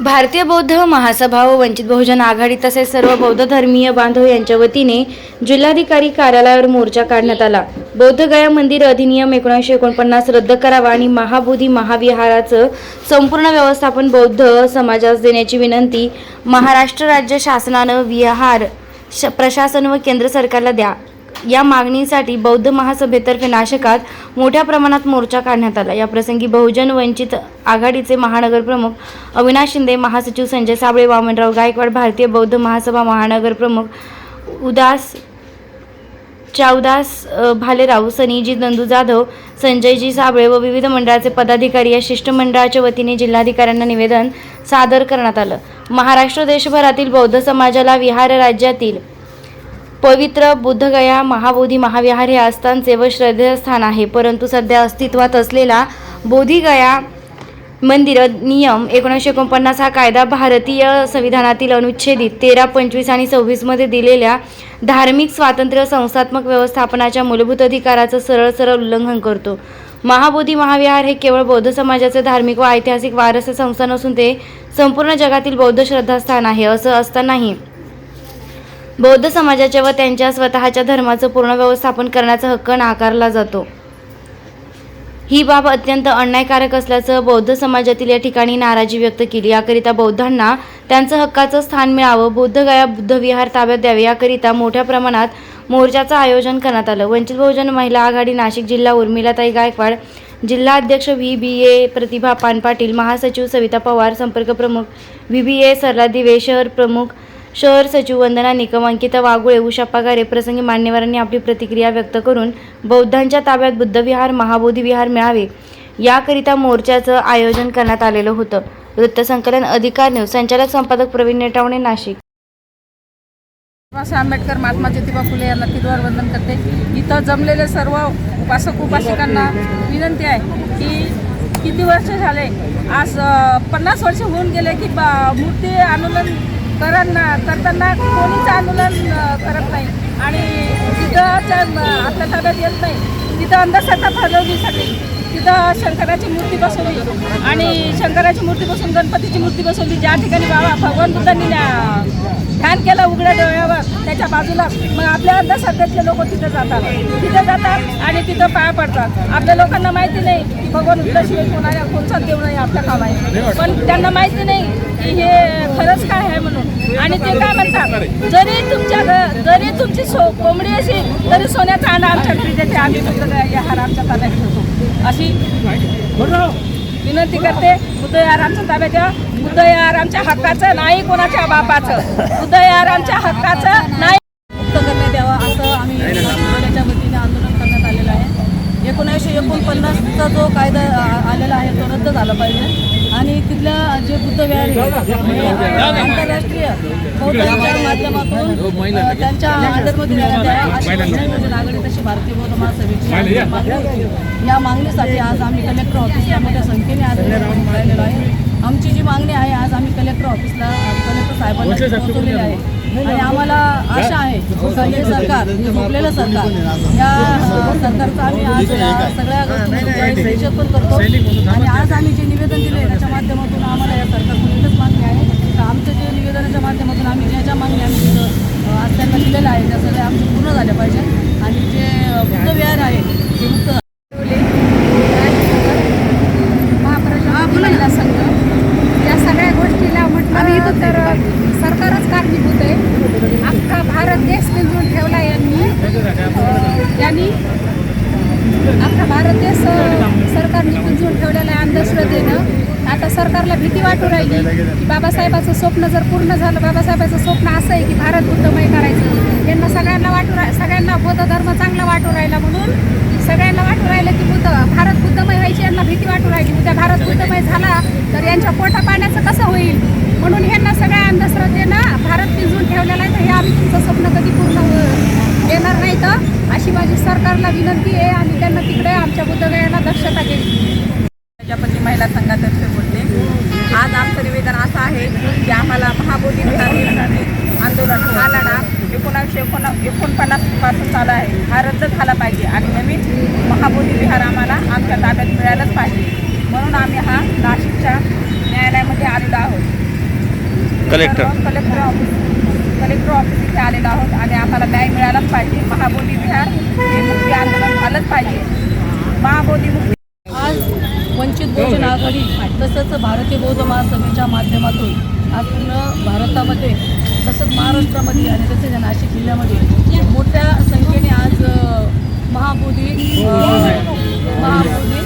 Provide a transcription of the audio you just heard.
भारतीय बौद्ध महासभा व वंचित बहुजन आघाडी तसेच सर्व बौद्ध धर्मीय बांधव यांच्या वतीने जिल्हाधिकारी कार्यालयावर मोर्चा काढण्यात आला. बौद्ध गया मंदिर अधिनियम एकोणीसशे एकोणपन्नास रद्द करावा आणि महाबोधी महाविहाराचं संपूर्ण व्यवस्थापन बौद्ध समाजास देण्याची विनंती महाराष्ट्र राज्य शासनानं विहार श प्रशासन व केंद्र सरकारला द्या. या मागणीसाठी बौद्ध महासभेतर्फे नाशकात मोठ्या प्रमाणात मोर्चा काढण्यात आला. या प्रसंगी बहुजन वंचित आघाडीचे महानगर प्रमुख अविनाश शिंदे महासचिव संजय साबळे वामनराव गायकवाड भारतीय बौद्ध महासभा महानगर प्रमुख उदास चावदास भालेराव सनीजी नंदू जाधव संजयजी साबळे व विविध मंडळाचे पदाधिकारी या शिष्टमंडळाच्या वतीने जिल्हाधिकाऱ्यांना निवेदन सादर करण्यात आलं. महाराष्ट्र देशभरातील बौद्ध समाजाला विहार राज्यातील पवित्र बुद्धगया महाबोधी महाविहार हे आस्थानचे व श्रद्धेस्थान आहे. परंतु सध्या अस्तित्वात असलेला बोधिगया मंदिर नियम एकोणीसशे एकोणपन्नास हा कायदा भारतीय संविधानातील अनुच्छेदित तेरा पंचवीस आणि सव्वीसमध्ये दिलेल्या धार्मिक स्वातंत्र्य संस्थात्मक व्यवस्थापनाच्या मूलभूत अधिकाराचं सरळ सरळ उल्लंघन करतो. महाबोधी महाविहार हे केवळ बौद्ध समाजाचे धार्मिक व ऐतिहासिक वारसे संस्थान असून ते संपूर्ण जगातील बौद्ध श्रद्धास्थान आहे असं असतानाही बौद्ध समाजाच्या व त्यांच्या स्वतःच्या धर्माचं पूर्ण व्यवस्थापन करण्याचा हक्क नाकारला जातो. ही बाब अत्यंत अन्यायकारक असल्याचं बौद्ध समाजातील या ठिकाणी नाराजी व्यक्त केली. याकरिता बौद्धांना त्यांचं हक्काचं स्थान मिळावं बौद्धगया बुद्धविहार ताब्यात द्यावे याकरिता मोठ्या प्रमाणात मोर्चाचं आयोजन करण्यात आलं. वंचित बहुजन महिला आघाडी नाशिक जिल्हा उर्मिलाताई गायकवाड जिल्हा अध्यक्ष व्ही बी ए प्रतिभा पानपाटील महासचिव सविता पवार संपर्क प्रमुख व्ही बी ए सरला दिवे शहर प्रमुख शहर सचिव वंदना निकम अंकिता वागुळे उषा पगारे प्रसंगी मान्यवरांनी आपली प्रतिक्रिया व्यक्त करून बौद्धांच्या ताब्यात बुद्धविहार महाबोधी विहार मिळावे. याकरिता मोर्चाचं आयोजन करण्यात आलेलं होतं. वृत्तसंकलन अधिकार न्यूज संचालक संपादक प्रवीण नेटावणे नाशिक. बाबासाहेब आंबेडकर महात्मा ज्योतिबा फुले यांना तिरवार वंदन करते. इथं जमलेले सर्व उपासक उपासिकांना विनंती आहे की किती वर्ष झाले? आज पन्नास वर्ष होऊन गेले की बा- मूर्ती आंदोलन करताना करताना कोणीच आंदोलन करत नाही. आणि तिथं आपल्या ताब्यात येत नाही तिथं अंधश्रद्धा फैलवली सगळी तिथं शंकराची मूर्ती बसवली. आणि शंकराची मूर्ती बसवून गणपतीची मूर्ती बसवली. ज्या ठिकाणी बाबा भगवान बुद्धांनी ध्यान केलं उघड्या डोळ्या त्याच्या बाजूला. मग आपल्या अंधश्रद्धेतले लोक तिथं जातात. तिथं जातात आणि तिथं पाया पडतात. आपल्या लोकांना माहिती नाही की भगवान बुद्धाशिवाय कोणाला कोणचा देव नाही आपल्या कामाला. पण त्यांना माहिती नाही की हे खरंच काय आहे म्हणून. आणि ते काय म्हणतात? जरी तुमच्या जरी तुमची सो कोंबडी असेल तरी सोन्याचा अंडा आमच्या घरी देते आम्ही हार आमच्या ताब्यात ठेवतो अशी विनंती करते. बुद्ध यार आमच्या ताब्यात द्या बुद्ध यार आमच्या हक्काचं नाही कोणाच्या बापाचं. बुद्ध यार आमच्या हक्काचं नाही मुक्त करण्यात यावं असं आम्ही जिल्ह्याच्या वतीने आंदोलन करण्यात आलेलं आहे. एकोणीसशे एकोणपन्नासचा जो कायदा आलेला आहे तो रद्द झाला पाहिजे. आणि तिथल्या जे बुद्धविहार हे, अ, आंतरराष्ट्रीय बौद्धांच्या माध्यमातून अ, त्यांच्या अशी बहुजन आघाडी तशी भारतीय बौद्ध महासभेची मागणी. या मागणीसाठी आज आम्ही कलेक्टर ऑफिसला मोठ्या संख्येने आज राहिलेलो आहे. आमची जी मागणी आहे आज आम्ही कलेक्टर ऑफिसला कलेक्टर साहेबांना पोहोचवलेली आहे. आणि आम्हाला आशा आहे की हे सरकार हे झोपलेलं सरकार. या. सरकारचं आम्ही आज या. सगळ्या गोष्टी निषेध पण करतो. आणि आज आम्ही जे निवेदन दिले त्याच्या माध्यमातून आम्हाला या सरकारकडून एकच मागणी आहे. तर आमचं जे निवेदनाच्या माध्यमातून आम्ही ज्या ज्या मागणी आम्ही आज त्यांना दिलेल्या आहे त्या सगळ्या आमच्या पूर्ण झाल्या पाहिजे आणि जे बुद्धविहार आहे ते मुक्त महाप्रजा महिला संघ या सगळ्या गोष्टीला म्हटलं तर सरकारच कारणीभूत आहे अख्खा भारत देश पिंजून ठेवला यांनी अं, यांनी अख्खा भारत देश अं, सरकारने पिंजून ठेवलेलं आहे अंधश्रद्धेनं. आता सरकारला भीती वाटू राहिली की बाबासाहेबाचं स्वप्न जर पूर्ण झालं बाबासाहेबाचं स्वप्न असं आहे की भारत बुद्धमय करायचं. यांना सगळ्यांना वाटू सगळ्यांना बौद्ध धर्म चांगला वाटू राहिला म्हणून सगळ्यांना वाटू राहिलं की बुद्ध भारत बुद्धमय व्हायची यांना भीती वाटू राहिली उद्या भारत बुद्धमय झाला तर यांच्या पोटा पाण्याचं कसं होईल म्हणून ह्यांना सगळ्या अंधश्रद्धेनं भारत पिंजून ठेवलेला आहे तर हे आम्ही तुमचं स्वप्न कधी पूर्ण हो- येणार नाही तर अशी माझी सरकारला विनंती आहे आणि त्यांना तिकडे आमच्या बुद्धगयाला दक्षता केली. प्रजापती महिला संघातर्फे बोलते. आज आमचं निवेदन असं आहे की आम्हाला महाबोधी आंदोलन हा लढा एकोणावीसशे एकोणा एकोणपन्नासपासून चालू आहे. हा रद्द झाला पाहिजे आणि नवीन महाबोधी विहार आम्हाला आमच्या ताब्यात मिळायलाच पाहिजे. म्हणून आम्ही हा नाशिकच्या न्यायालयामध्ये आलेलो आहोत. Collector. Collector office collector office इथे आलेलो आहोत आणि आम्हाला न्याय मिळालाच पाहिजे. महाबोधी विहार आंदोलन झालंच पाहिजे. महाबोधी मुक्ती आज वंचित बहुजन आघाडी तसंच भारतीय बौद्ध महासभेच्या माध्यमातून आज पूर्ण भारतामध्ये तसंच महाराष्ट्रामध्ये आणि तसेच नाशिक जिल्ह्यामध्ये मोठ्या संख्येने आज महाबोधी महाबोधी